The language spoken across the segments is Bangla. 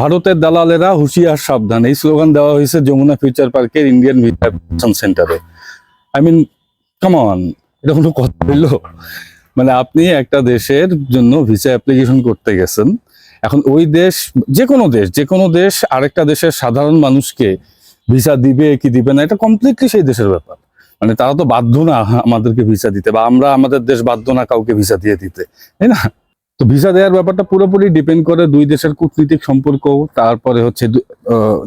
ভারতের দালালেরা হুঁশিয়ার সাবধান। এই স্লোগান দেওয়া হয়েছে যমুনা ফিউচার পার্কের ইন্ডিয়ান ভিসা সেন্টারে। আই মিন কামন এটা কোনো কথা হইল? মানে আপনি একটা দেশের জন্য ভিসা অ্যাপ্লিকেশন করতে গেছেন। এখন ওই দেশ, যে কোনো দেশ, যে কোনো দেশ আরেকটা দেশের সাধারণ মানুষকে ভিসা দিবে কি দিবে না, এটা কমপ্লিটলি সেই দেশের ব্যাপার। মানে তারা তো বাধ্য না আমাদেরকে ভিসা দিতে, বা আমরা আমাদের দেশ বাধ্য না কাউকে ভিসা দিয়ে দিতে। তাই না? তো ভিসা দেওয়ার ব্যাপারটা পুরোপুরি ডিপেন্ড করে দুই দেশের কূটনীতিক সম্পর্ক, তারপরে হচ্ছে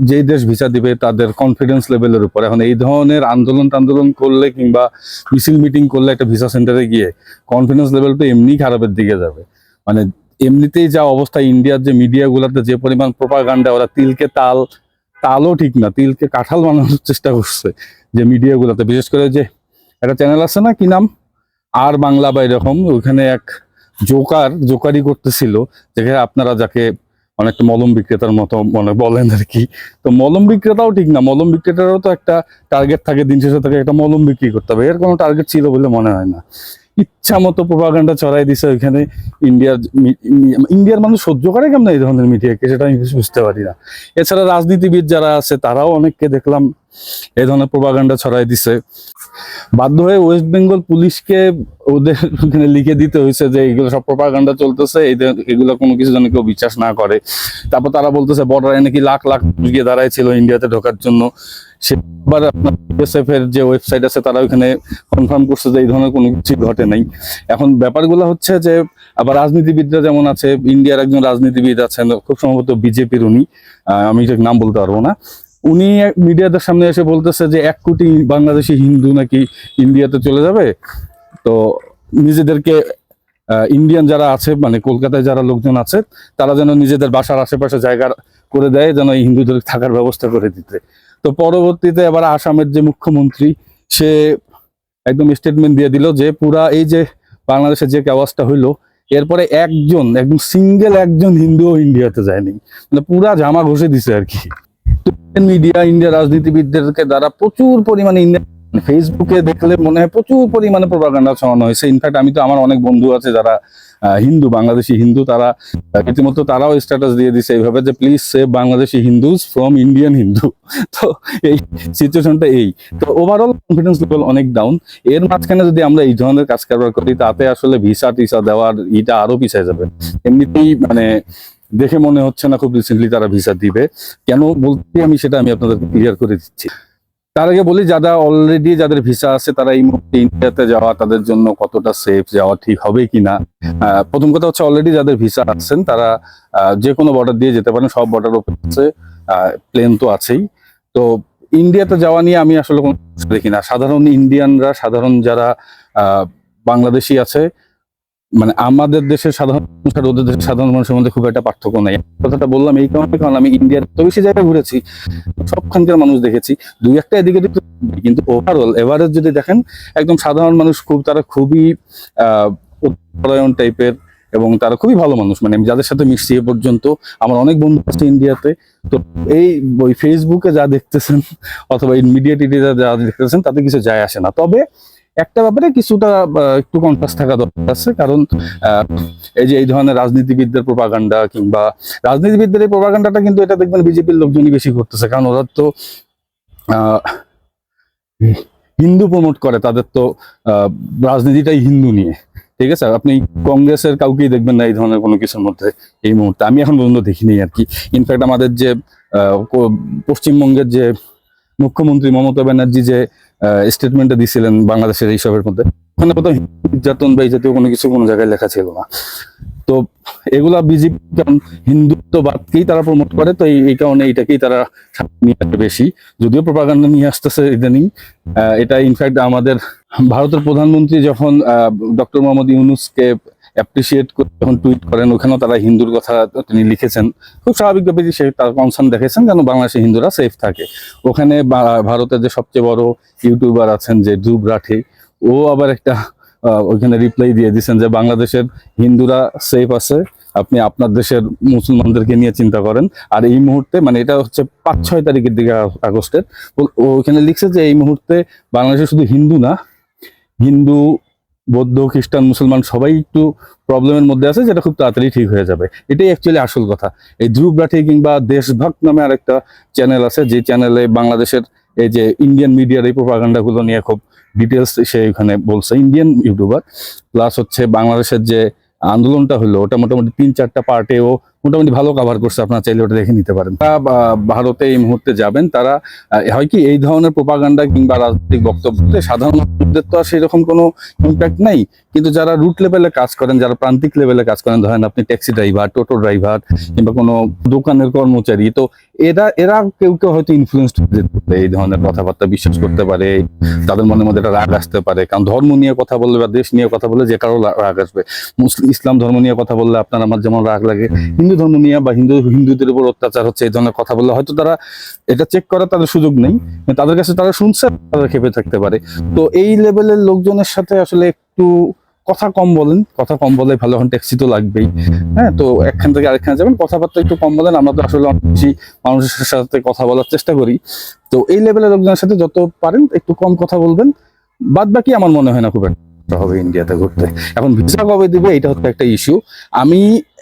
যেই দেশ ভিসা দিবে তাদের কনফিডেন্স লেভেলের উপর। এখন এই ধরনের আন্দোলন টান্দোলন করলে কিংবা মিছিল মিটিং করলে একটা ভিসা সেন্টারে গিয়ে কনফিডেন্স লেভেল তো এমনি খারাপের দিকে যাবে। মানে এমনিতেই যা অবস্থা ইন্ডিয়ার যে মিডিয়াগুলোতে যে পরিমাণ প্রোপাগান্ডা ওরা তিলকে তাল, তালও ঠিক না, তিলকে কাঁঠাল বানানোর চেষ্টা করছে যে মিডিয়াগুলোতে বিশেষ করে যে একটা চ্যানেল আছে না কি নাম? আর বাংলা বা এরকম ওইখানে এক জোকার জোকারি করতেছিল যেখানে আপনারা যাকে অনেকটা মলম বিক্রেতার মতো মনে বলেন আর কি। তো মলম বিক্রেতাও ঠিক না, মলম বিক্রেতারও তো একটা টার্গেট থাকে, দিন শেষে থাকে একটা মলম বিক্রি করতে হবে। এর কোনো টার্গেট ছিল বলে মনে হয় না। ইচ্ছা মতো প্রোপাগান্ডা ছড়াই দিছে ওইখানে ইন্ডিয়ার ইন্ডিয়ার মানুষ সহ্য করে কেমন এই ধরনের মিডিয়াকে সেটা আমি বুঝতে পারি না। এছাড়া রাজনীতিবিদ যারা আছে, তারাও অনেককে দেখলাম এই ধরনের প্রোপাগান্ডা ছড়াই দিছে। বাধ্য হয়ে ওয়েস্ট বেঙ্গল পুলিশকে ওদের লিখে দিতে হয়েছে যে, এগুলো সব প্রোপাগান্ডা চলতেছে এগুলো কোনো কিছু যেন কেউ বিশ্বাস না করে। তারপর তারা বলতেছে বর্ডারে নাকি লাখ লাখ গিয়ে দাঁড়াইছিল ইন্ডিয়াতে ঢোকার জন্য। সেবার আপনার বিএসএফ এর যে ওয়েবসাইট আছে, তারা ওখানে কনফার্ম করছে যে, এই ধরনের কোনো কিছু ঘটে নাই। এখন ব্যাপারগুলো হচ্ছে যে, আবার রাজনীতিবিদরা যেমন আছে ইন্ডিয়ার একজন রাজনীতিবিদ আছেন, খুব সম্ভবত বিজেপির উনি। আমি নাম বলতে পারব না। উনি মিডিয়াদের সামনে এসে বলতেছে যে এক কোটি বাংলাদেশি হিন্দু নাকি ইন্ডিয়াতে চলে যাবে। তো নিজেদেরকে ইন্ডিয়ান যারা আছে মানে কলকাতায় যারা লোকজন আছে, তারা যেন নিজেদের বাসার আশেপাশে জায়গা করে দেয়, যেন হিন্দুদের থাকার ব্যবস্থা করে দিতে। তো পরবর্তীতে আবার আসামের যে মুখ্যমন্ত্রী, সে একদম স্টেটমেন্ট দিয়ে দিল যে পুরা এই যে বাংলাদেশে যে কেওয়াজটা হইল, এরপরে একজন, একদম সিঙ্গেল একজন হিন্দুও ইন্ডিয়াতে যায়নি। মানে পুরা জামা ঘষে দিছে আর কি। মিডিয়া ইন্ডিয়া রাজনীতিবিদদেরকে দ্বারা প্রচুর পরিমাণে ইন্ডিয়া ফেসবুকে দেখলে মনে হয় প্রচুর পরিমাণে প্রোপাগান্ডা ছড়ানো হয়েছে। ইনফ্যাক্ট আমি তো আমার অনেক বন্ধু আছে যারা হিন্দু, বাংলাদেশি হিন্দু, তারা রীতিমতো তারাও স্ট্যাটাস দিয়ে দিছে এইভাবে যে please save Bangladeshi Hindus from Indian Hindu তো এই সিচুয়েশনটা এই। তো ওভারঅল কনফিডেন্স লেভেল অনেক ডাউন এর মাঝখানে যদি আমরা এই ধরনের কাজ কারবার করি, তাতে আসলে ভিসা টিসা দেওয়ার ইটা আরও পিছিয়ে যাবে। এমনিতেই মানে দেখে মনে হচ্ছে না খুব রিসেন্টলি তারা ভিসা দিবে। কেন বলতে আমি সেটা আমি আপনাদের ক্লিয়ার করে দিচ্ছি। তার আগে বলি, যারা অলরেডি যাদের ভিসা আছে, তারা এই মুহূর্তে ইন্ডিয়াতে যাওয়া তাদের জন্য কতটা সেফ যাওয়া ঠিক হবে কিনা? প্রথম কথা হচ্ছে অলরেডি যাদের ভিসা আছেন, তারা যে কোনো বর্ডার দিয়ে যেতে পারেন, সব বর্ডার ওপেন আছে প্লেন তো আছেই। তো ইন্ডিয়াতে যাওয়া নিয়ে আমি আসলে কোনো দেখি না। সাধারণ ইন্ডিয়ানরা সাধারণ যারা বাংলাদেশি আছে মানে আমাদের দেশের সাধারণ মানুষ আর ওদের দেশের সাধারণ মানুষের মধ্যে খুব একটা পার্থক্য নেই। কথাটা বললাম এই কারণে, কারণ আমি ইন্ডিয়ার তো বেশি জায়গায় ঘুরেছি, সবখানকার মানুষ দেখেছি। দুই একটা এদিকে কিন্তু ওভারঅল এভারেজ যদি দেখেন, একদম সাধারণ মানুষ খুব, তারা খুবই পরায়ণ টাইপের এবং তারা খুবই ভালো মানুষ। মানে আমি যাদের সাথে মিশছি এ পর্যন্ত, আমার অনেক বন্ধু আছে ইন্ডিয়াতে তো। এই ওই ফেসবুকে যা দেখতেছেন, অথবা মিডিয়া টিডিয়া যা দেখতেছেন, তাতে কিছু যায় আসে না। তবে একটা ব্যাপারে কিছুটা একটু কন্ট্রাস্ট থাকা দরকার আছে। কারণ এই যে এই ধরনের রাজনীতিবিদদের প্রপাগান্ডা কিংবা রাজনীতিবিদদের এই প্রপাগান্ডাটা কিন্তু এটা দেখবেন বিজেপির লোকজনই বেশি করতেছে। কারণ ওরা তো হিন্দু প্রমোট করে, তাদের তো রাজনীতিটাই হিন্দু নিয়ে। ঠিক আছে? আপনি কংগ্রেসের কাউকেই দেখবেন না এই ধরনের কোনো কিছুর মধ্যে এই মুহূর্তে। আমি এখন পর্যন্ত দেখিনি আর কি। ইনফ্যাক্ট আমাদের যে পশ্চিমবঙ্গের যে মুখ্যমন্ত্রী মমতা ব্যানার্জি যে স্টেটমেন্টটা দিছিলেন বাংলাদেশের এইসবের মধ্যে, ওখানে কোথাও নির্যাতন বা এই জাতীয় কোনো কিছু কোনো জায়গায় লেখা ছিল না। তো এগুলা বিজেপি, কারণ হিন্দুত্ববাদকেই তারা প্রমোট করে, তো এই কারণে এইটাকেই তারা নিয়ে আসে বেশি। যদিও প্রপাগান্ডা নিয়ে আসতেছে ইদানিং এটা ইনফ্যাক্ট আমাদের, ভারতের প্রধানমন্ত্রী যখন ডক্টর মোহাম্মদ ইউনুসকে অ্যাপ্রিসিয়েট করে যখন টুইট করেন, ওখানেও তারা হিন্দুর কথা তিনি লিখেছেন। খুব স্বাভাবিকভাবে যে সে তার কনসার্ন দেখেছেন যেন বাংলাদেশের হিন্দুরা সেফ থাকে। ওখানে ভারতের যে সবচেয়ে বড় ইউটিউবার আছেন যে ধ্রুব রাঠে, ও আবার একটা ওইখানে রিপ্লাই দিয়ে দিয়েছেন যে বাংলাদেশের হিন্দুরা সেফ আছে, আপনি আপনার দেশের মুসলমানদেরকে নিয়ে চিন্তা করেন। আর এই মুহূর্তে মানে এটা হচ্ছে পাঁচ, ছয় তারিখের দিকে আগস্টের, ও- ও ওইখানে লিখছে যে এই মুহূর্তে বাংলাদেশে শুধু হিন্দু না, হিন্দু বৌদ্ধ, খ্রিস্টান, মুসলমান সবাই একটু প্রবলেমের মধ্যে আছে, যেটা খুব তাড়াতাড়ি ঠিক হয়ে যাবে। এটাই অ্যাকচুয়ালি আসল কথা। এই ধ্রুব রাঠি কিংবা দেশভাগ নামে আরেকটা চ্যানেল আছে, যে চ্যানেলে বাংলাদেশের এই যে ইন্ডিয়ান মিডিয়ার এই প্রোপাগান্ডাগুলো নিয়ে খুব ডিটেলস সে এখানে বলছে। ইন্ডিয়ান ইউটিউবার প্লাস হচ্ছে বাংলাদেশের যে আন্দোলনটা হলো, ওটা মোটামুটি তিন চারটা পার্টেও মোটামুটি ভালো কভার করছে, আপনারা চাইলে ওটা দেখে নিতে পারেন। তারা ভারতে এই মুহূর্তে যাবেন, তারা হয় কি, এই ধরনের প্রপাগান্ডা কিংবা রাজনৈতিক বক্তব্যতে সাধারণ মানুষদের তো আর সেরকম কোনো ইম্প্যাক্ট নাই। কিন্তু যারা রুট লেভেলে কাজ করেন, যারা প্রান্তিক লেভেলে কাজ করেন, ধরেন আপনি ট্যাক্সি ড্রাইভার টোটো ড্রাইভার কিংবা কোনো দোকানের কর্মচারী, তো এরা এরা কেউ কেউ হয়তো ইনফ্লুয়েন্স এই ধরনের কথাবার্তা বিশ্বাস করতে পারে, তাদের মনের মধ্যে একটা রাগ আসতে পারে। কারণ ধর্ম নিয়ে কথা বললে বা দেশ নিয়ে কথা বললে যে কারও রাগ আসবে। মুসলিম, ইসলাম ধর্ম নিয়ে কথা বললে আপনার আমার যেমন রাগ লাগে হিন্দু ধর্ম নিয়ে বা হিন্দু হিন্দুদের উপর অত্যাচার হচ্ছে এই ধরনের কথা বললে হয়তো তারা এটা চেক করার তাদের সুযোগ নেই। তাদের কাছে তারা শুনছে তারা খেপে থাকতে পারে। তো এই লেভেলের লোকজনের সাথে আসলে একটু কথা কম বলেন কথা কম বলে ভালো এখন ট্যাক্সি তো লাগবেই। হ্যাঁ তো একখান থেকে আরেকখানে যাবেন কথাবার্তা একটু কম বলেন আমরা তো আসলে অনেক বেশি মানুষের সাথে কথা বলার চেষ্টা করি। তো এই লেভেলের লোকজনের সাথে যত পারেন একটু কম কথা বলবেন বাদ বাকি আমার মনে হয় না খুব একটা। হবে ইন্ডিয়াতে ঘুরতে। এখন ভিসা কবে দিবে এটা হচ্ছে একটা ইস্যু আমি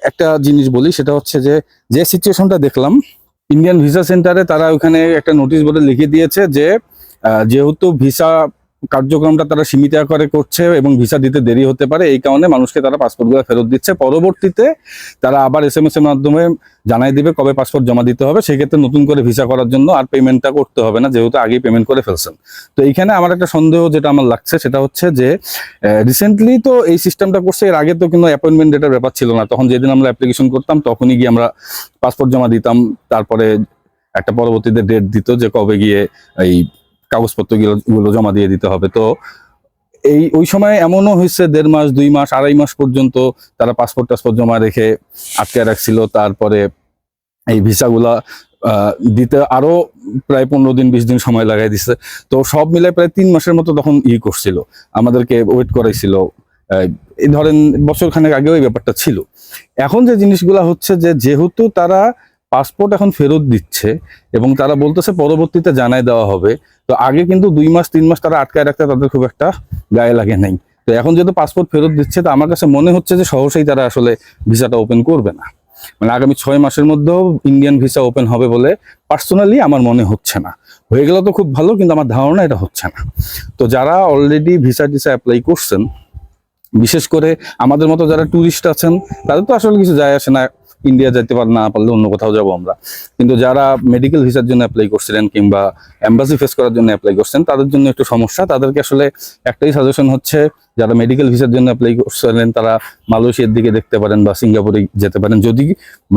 একটা জিনিস বলি, সেটা হচ্ছে যে যে সিচুয়েশনটা দেখলাম ইন্ডিয়ান ভিসা সেন্টারে তারা ওখানে একটা নোটিশ বোর্ডে লিখে দিয়েছে যে যেহেতু ভিসা কার্যক্রমটা তারা সীমিত আকারে করছে এবং ভিসা দিতে দেরি হতে পারে, এই কারণে মানুষকে তারা পাসপোর্টগুলো ফেরত দিচ্ছে। পরবর্তীতে তারা আবার এস এম এস এর মাধ্যমে জানাই দিবে কবে পাসপোর্ট জমা দিতে হবে, সেক্ষেত্রে নতুন করে ভিসা করার জন্য আর পেমেন্টটা করতে হবে না, যেহেতু আগেই পেমেন্ট করে ফেলছেন। তো এইখানে আমার একটা সন্দেহ যেটা আমার লাগছে, সেটা হচ্ছে যে রিসেন্টলি তো এই সিস্টেমটা করছে, এর আগে তো কিন্তু অ্যাপয়েন্টমেন্ট ডেটার ব্যাপার ছিল না। তখন যেদিন আমরা অ্যাপ্লিকেশন করতাম, তখনই গিয়ে আমরা পাসপোর্ট জমা দিতাম, তারপরে একটা পরবর্তীতে ডেট দিত যে কবে গিয়ে এই কাগজপত্রগুলো জমা দিয়ে দিতে হবে। তো এই, ওই সময় এমনও হয়েছে, দেড় মাস, দুই মাস, আড়াই মাস পর্যন্ত তারা পাসপোর্ট টাসপোর্ট জমা রেখে আটকে রাখছিল। তারপরে এই ভিসাগুলা দিতে আরও প্রায় পনেরো দিন, বিশ দিন সময় লাগাই দিছে। তো সব মিলে প্রায় তিন মাসের মতো তখন ই করছিল। আমাদেরকে ওয়েট করাইছিল। এই ধরেন বছর খানেক আগেও এই ব্যাপারটা ছিল। এখন যে জিনিসগুলা হচ্ছে যে, যেহেতু তারা পাসপোর্ট এখন ফেরত দিচ্ছে এবং তারা বলতেছে পরবর্তীতে জানাই দেওয়া হবে। তো আগে কিন্তু দুই মাস, তিন মাস তারা আটকায় রাখতে তাদের খুব একটা গায়ে লাগে নাই। তো এখন যেহেতু পাসপোর্ট ফেরত দিচ্ছে, তো আমার কাছে মনে হচ্ছে যে সহসেই তারা আসলে ভিসাটা ওপেন করবে না। মানে আগামী ছয় মাসের মধ্যেও ইন্ডিয়ান ভিসা ওপেন হবে বলে পার্সোনালি আমার মনে হচ্ছে না। হয়ে গেলে তো খুব ভালো, কিন্তু আমার ধারণা এটা হচ্ছে না। তো যারা অলরেডি ভিসা টিসা অ্যাপ্লাই করছেন, বিশেষ করে আমাদের মতো যারা ট্যুরিস্ট আছেন, তাদের তো আসলে কিছু যায় আসে না। ইন্ডিয়া যেতে পার না পারলে অন্য কোথাও যাব আমরা। কিন্তু যারা মেডিকেল ভিসার জন্য অ্যাপ্লাই করছিলেন কিংবা এম্বাসি ফেস করার জন্য অ্যাপ্লাই করছেন, তাদের জন্য একটু সমস্যা। তাদেরকে আসলে একটাই সাজেশন হচ্ছে, যারা মেডিকেল ভিসার জন্য অ্যাপ্লাই করছিলেন, তারা মালয়েশিয়ার দিকে দেখতে পারেন বা সিঙ্গাপুরে যেতে পারেন। যদি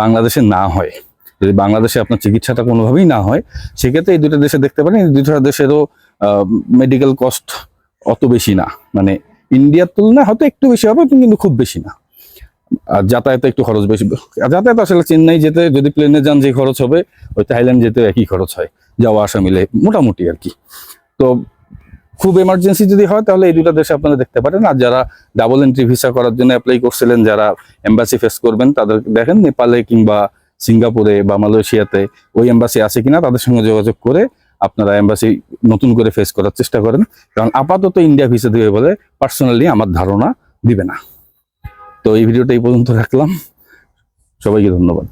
বাংলাদেশে না হয়, যদি বাংলাদেশে আপনার চিকিৎসাটা কোনোভাবেই না হয়, সেক্ষেত্রে এই দুটো দেশে দেখতে পারেন। এই দুটো দেশেরও মেডিকেল কস্ট অত বেশি না। মানে ইন্ডিয়ার তুলনায় হয়তো একটু বেশি হবে, কিন্তু খুব বেশি না। আর যাতায়াতে একটু খরচ বেশি। যাতায়াত আসলে চেন্নাই যেতে যদি প্লেনে যান যে খরচ হবে, ওই থাইল্যান্ড যেতে একই খরচ হয়, যাওয়া আসা মিলে মোটামুটি আর কি। তো খুব এমার্জেন্সি যদি হয়, তাহলে এই দুটো দেশে আপনারা দেখতে পারেন। আর যারা ডাবল এন্ট্রি ভিসা করার জন্য অ্যাপ্লাই করছিলেন, যারা এম্বাসি ফেস করবেন, তাদের দেখেন নেপালে কিংবা সিঙ্গাপুরে বা মালয়েশিয়াতে ওই এম্বাসি আছে কিনা, তাদের সঙ্গে যোগাযোগ করে আপনারা এম্বাসি নতুন করে ফেস করার চেষ্টা করেন। কারণ আপাতত ইন্ডিয়া ভিসা দিবে বলে পার্সোনালি আমার ধারণা দিবে না। তো এই ভিডিওটা এই পর্যন্ত রাখলাম। সবাইকে ধন্যবাদ।